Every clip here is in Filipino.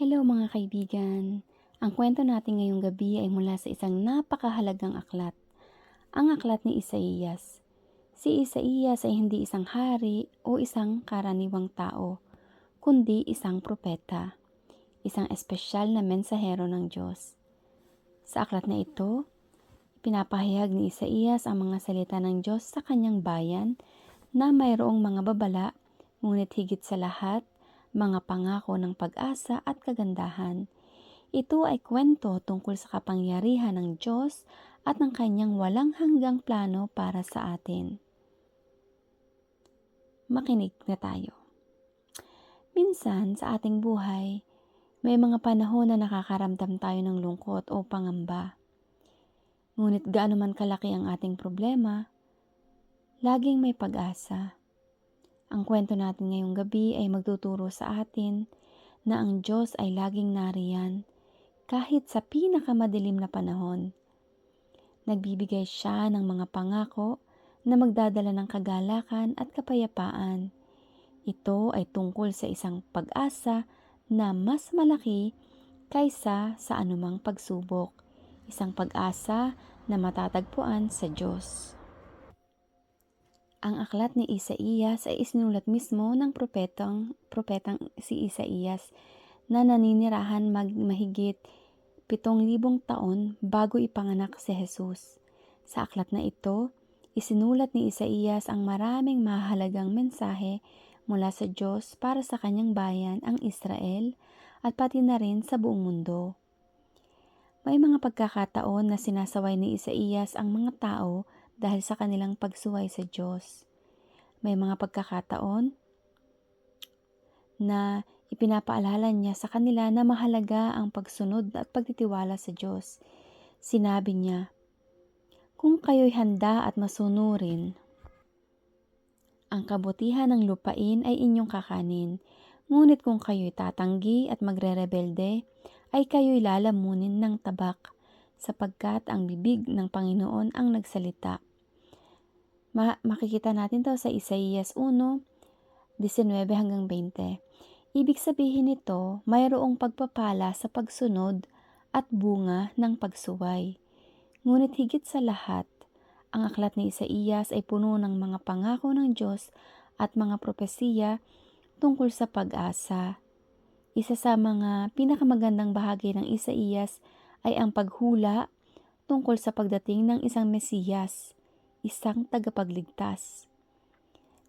Hello mga kaibigan. Ang kwento natin ngayong gabi ay mula sa isang napakahalagang aklat. Ang aklat ni Isaías. Si Isaías ay hindi isang hari o isang karaniwang tao, kundi isang propeta, isang espesyal na mensahero ng Diyos. Sa aklat na ito, pinapahayag ni Isaías ang mga salita ng Diyos sa kanyang bayan na mayroong mga babala, ngunit higit sa lahat, mga pangako ng pag-asa at kagandahan. Ito ay kwento tungkol sa kapangyarihan ng Diyos at ng kanyang walang hanggang plano para sa atin. Makinig na tayo. Minsan sa ating buhay, may mga panahon na nakakaramdam tayo ng lungkot o pangamba. Ngunit gaano man kalaki ang ating problema, laging may pag-asa. Ang kwento natin ngayong gabi ay magtuturo sa atin na ang Diyos ay laging nariyan kahit sa pinakamadilim na panahon. Nagbibigay siya ng mga pangako na magdadala ng kagalakan at kapayapaan. Ito ay tungkol sa isang pag-asa na mas malaki kaysa sa anumang pagsubok. Isang pag-asa na matatagpuan sa Diyos. Ang aklat ni Isaías ay isinulat mismo ng propetang, propetang si Isaías na naninirahan mag mahigit pitong libong taon bago ipanganak si Jesus. Sa aklat na ito, isinulat ni Isaías ang maraming mahalagang mensahe mula sa Diyos para sa kanyang bayan, ang Israel, at pati na rin sa buong mundo. May mga pagkakataon na sinasaway ni Isaías ang mga tao dahil sa kanilang pagsuway sa Diyos. May mga pagkakataon na ipinapaalala niya sa kanila na mahalaga ang pagsunod at pagtitiwala sa Diyos. Sinabi niya, Kung kayo'y handa at masunurin, ang kabutihan ng lupain ay inyong kakanin, ngunit kung kayo'y tatanggi at magre-rebelde, ay kayo'y lalamunin ng tabak, sapagkat ang bibig ng Panginoon ang nagsalita. Ma- makikita natin to sa Isaías 1, 19 hanggang 20. Ibig sabihin nito, mayroong pagpapala sa pagsunod at bunga ng pagsuway. Ngunit higit sa lahat, ang aklat ni Isaías ay puno ng mga pangako ng Diyos at mga propesiya tungkol sa pag-asa. Isa sa mga pinakamagandang bahagi ng Isaías ay ang paghula tungkol sa pagdating ng isang Mesiyas isang tagapagligtas.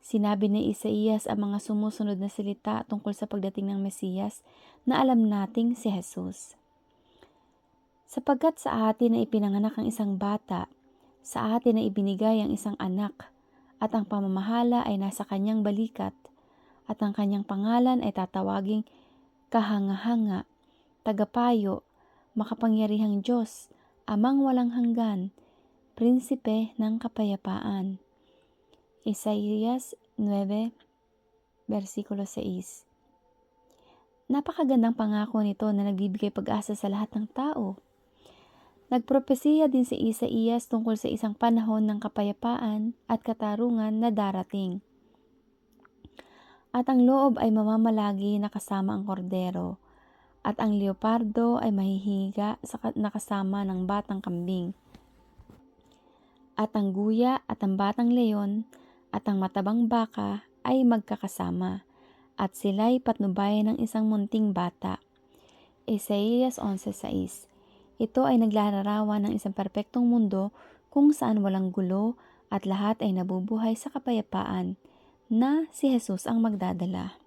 Sinabi ni Isaías ang mga sumusunod na salita tungkol sa pagdating ng Mesiyas na alam nating si Jesus. Sapagkat sa atin na ipinanganak ang isang bata, sa atin na ibinigay ang isang anak, at ang pamamahala ay nasa kanyang balikat, at ang kanyang pangalan ay tatawaging kahanga-hanga, tagapayo, makapangyarihang Diyos, amang walang hanggan, prinsipe ng kapayapaan. Isaías 9, versikulo 6 Napakagandang pangako nito na nagbibigay pag-asa sa lahat ng tao. Nagpropesiya din si Isaías tungkol sa isang panahon ng kapayapaan at katarungan na darating. At ang loob ay mamamalagi na kasama ang kordero, at ang leopardo ay mahihiga sa nakasama ng batang kambing at ang guya at ang batang leon at ang matabang baka ay magkakasama at sila'y patnubayan ng isang munting bata. Isaías 11.6 Ito ay naglalarawan ng isang perpektong mundo kung saan walang gulo at lahat ay nabubuhay sa kapayapaan na si Jesus ang magdadala.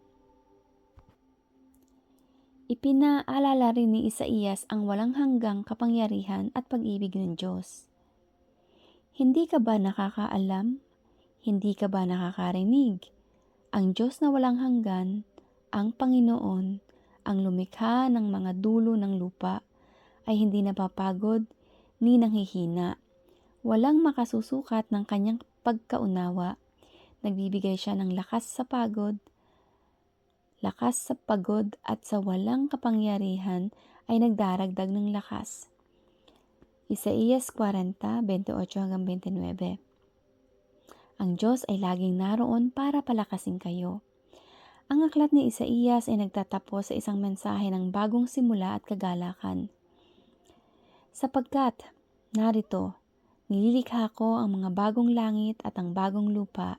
Ipinaalala rin ni Isaías ang walang hanggang kapangyarihan at pag-ibig ng Diyos. Hindi ka ba nakakaalam? Hindi ka ba nakakarinig? Ang Diyos na walang hanggan, ang Panginoon, ang lumikha ng mga dulo ng lupa, ay hindi napapagod ni nanghihina. Walang makasusukat ng kanyang pagkaunawa. Nagbibigay siya ng lakas sa pagod, lakas sa pagod at sa walang kapangyarihan ay nagdaragdag ng lakas. Isaías 40, 28 hanggang 29. Ang Diyos ay laging naroon para palakasin kayo. Ang aklat ni Isaías ay nagtatapos sa isang mensahe ng bagong simula at kagalakan. Sapagkat, narito, nililikha ko ang mga bagong langit at ang bagong lupa,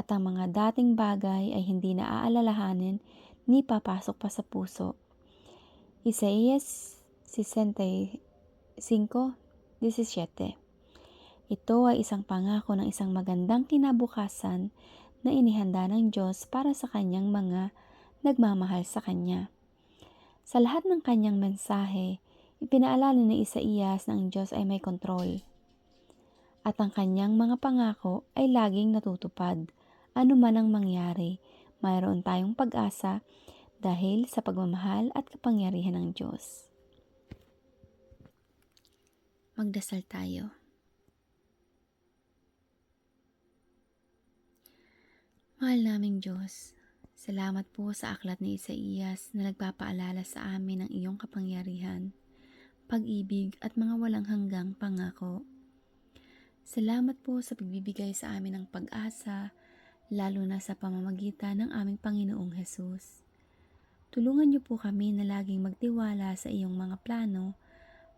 at ang mga dating bagay ay hindi na aalalahanin ni papasok pa sa puso. Isaías 65:17 Ito ay isang pangako ng isang magandang kinabukasan na inihanda ng Diyos para sa kanyang mga nagmamahal sa Kanya. Sa lahat ng kanyang mensahe, ipinaalala ni Isaías na ang Diyos ay may kontrol. At ang kanyang mga pangako ay laging natutupad. Ano man ang mangyari, mayroon tayong pag-asa dahil sa pagmamahal at kapangyarihan ng Diyos. Magdasal tayo. Mahal naming Diyos, salamat po sa aklat ni Isaías na nagpapaalala sa amin ng iyong kapangyarihan, pag-ibig at mga walang hanggang pangako. Salamat po sa pagbibigay sa amin ng pag-asa, lalo na sa pamamagitan ng aming Panginoong Hesus. Tulungan niyo po kami na laging magtiwala sa iyong mga plano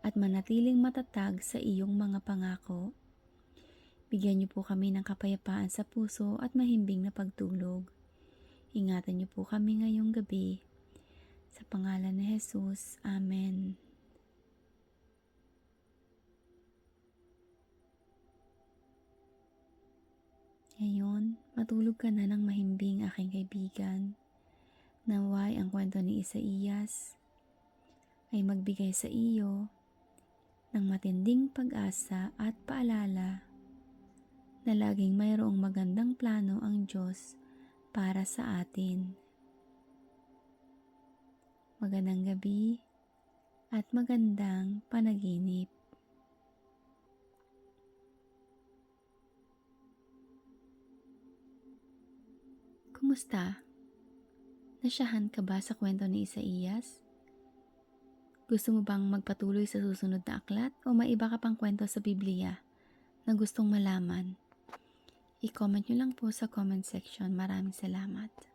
at manatiling matatag sa iyong mga pangako. Bigyan niyo po kami ng kapayapaan sa puso at mahimbing na pagtulog. Ingatan niyo po kami ngayong gabi. Sa pangalan ni Jesus, Amen. Ngayon, matulog ka na ng mahimbing aking kaibigan. Naway ang kwento ni Isaías ay magbigay sa iyo ng matinding pag-asa at paalala na laging mayroong magandang plano ang Diyos para sa atin. Magandang gabi at magandang panaginip. Kumusta? Nasyahan ka ba sa kwento ni Isaías? Gusto mo bang magpatuloy sa susunod na aklat o may iba ka pang kwento sa Biblia na gustong malaman? I-comment nyo lang po sa comment section. Maraming salamat.